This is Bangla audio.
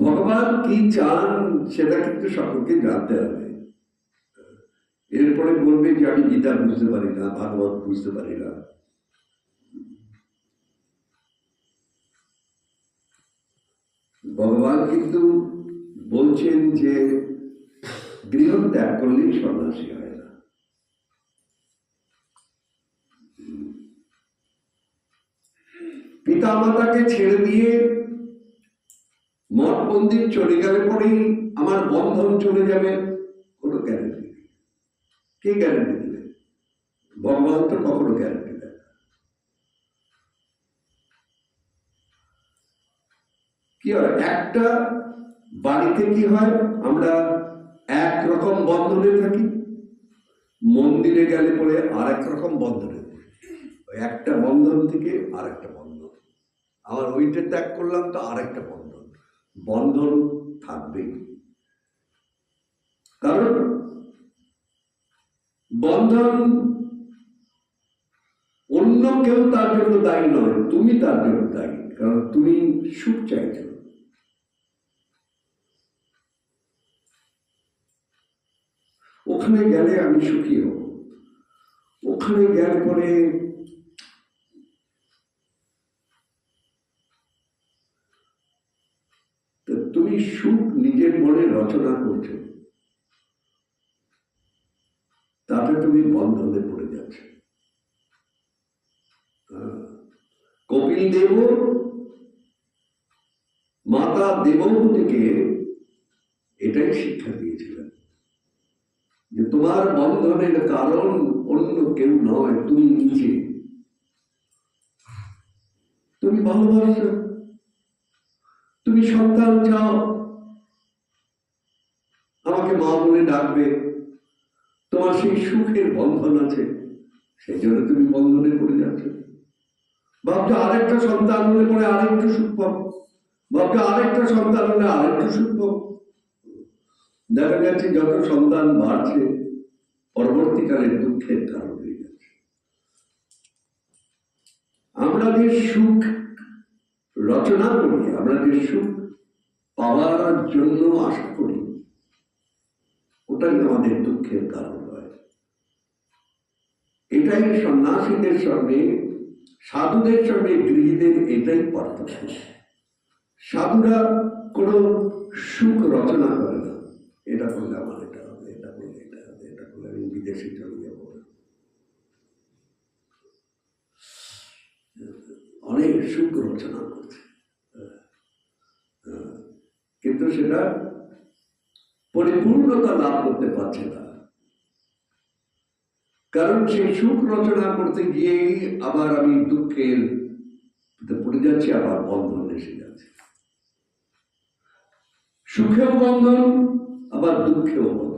ভগবান কি চান সেটা কিন্তু সকলকে জানতে হবে। এরপরে বলবে যে আমি গীতা বুঝতে পারি না, ভাগবত বুঝতে পারি না। ভগবান কিন্তু বলছেন যে গৃহ ত্যাগ করলেই সন্ন্যাসী হয়। না পিতা মাতাকে ছেড়ে দিয়ে মঠ মন্দির চলে গেলে পরেই আমার বন্ধন চলে যাবে। কোনো গ্যারেন্টি নেই। কে গ্যারেন্টি দিবে? ভগবান তো কখনো গ্যারেন্টি দেয় না। কি হয়? একটা বাড়িতে কি হয়? আমরা একরকম বন্ধনে থাকি। মন্দিরে গেলে পরে আর এক রকম বন্ধনে একটা বন্ধন থেকে আর একটা আবার ওইটা ত্যাগ করলাম, তো আর একটা বন্ধন। বন্ধন থাকবেই কারণ বন্ধন অন্য কেউ তার জন্য দায়ী নয়, তুমি তার জন্য দায়ী, কারণ তুমি সুখ চাইছো। ওখানে গেলে আমি সুখী হব। ওখানে গেলে পরে তো তুমি সুখ নিজের মনে রচনা করছ তাতে তুমি বন্ধনে পড়ে যাচ্ছ। হ্যাঁ। কপিল দেব, মাতা দেবভূতিকে এটাই শিক্ষা দিয়েছিলেন যে তোমার বন্ধনের কারণ অন্য কেউ নয়, তুমি নিজে। তুমি ভালোবাসো। তুমি সন্তান চাও। আমাকে মা বলে ডাকবে। তোমার সেই সুখের বন্ধন আছে, সেই জন্য তুমি বন্ধনে পড়ে যাচ্ছ। ভাবছ আরেকটা সন্তান হলে পরে আরেকটু সুখ পাবো ভাবছ আরেকটা সন্তান হলে আরেকটু সুখ পাবো দেখা যাচ্ছে যত সন্তান বাড়ছে, পরবর্তীকালে দুঃখের কারণ হয়ে যাচ্ছে। আমরা যে সুখ রচনা করি, আমরা যে সুখ পাওয়ার জন্য আশা করি, ওটাই আমাদের দুঃখের কারণ হয়। এটাই সন্ন্যাসীদের সঙ্গে, সাধুদের সঙ্গে, গৃহীদের এটাই পার্থক্য। সাধুরা কোনো সুখ রচনা করে না। এটা করলে আমার এটা হবে, এটা করলে এটা হবে, এটা করলে আমি বিদেশে চলে যাব। অনেক সুখ রচনা করছে হ্যাঁ। কিন্তু সেটা পরিপূর্ণতা লাভ করতে পারছে না। কারণ সেই সুখ রচনা করতে গিয়েই আবার আমি দুঃখের পড়ে যাচ্ছি, আবার বন্ধন এসে যাচ্ছে। সুখেও বন্ধন, আবার দুঃখেও বন্ধন।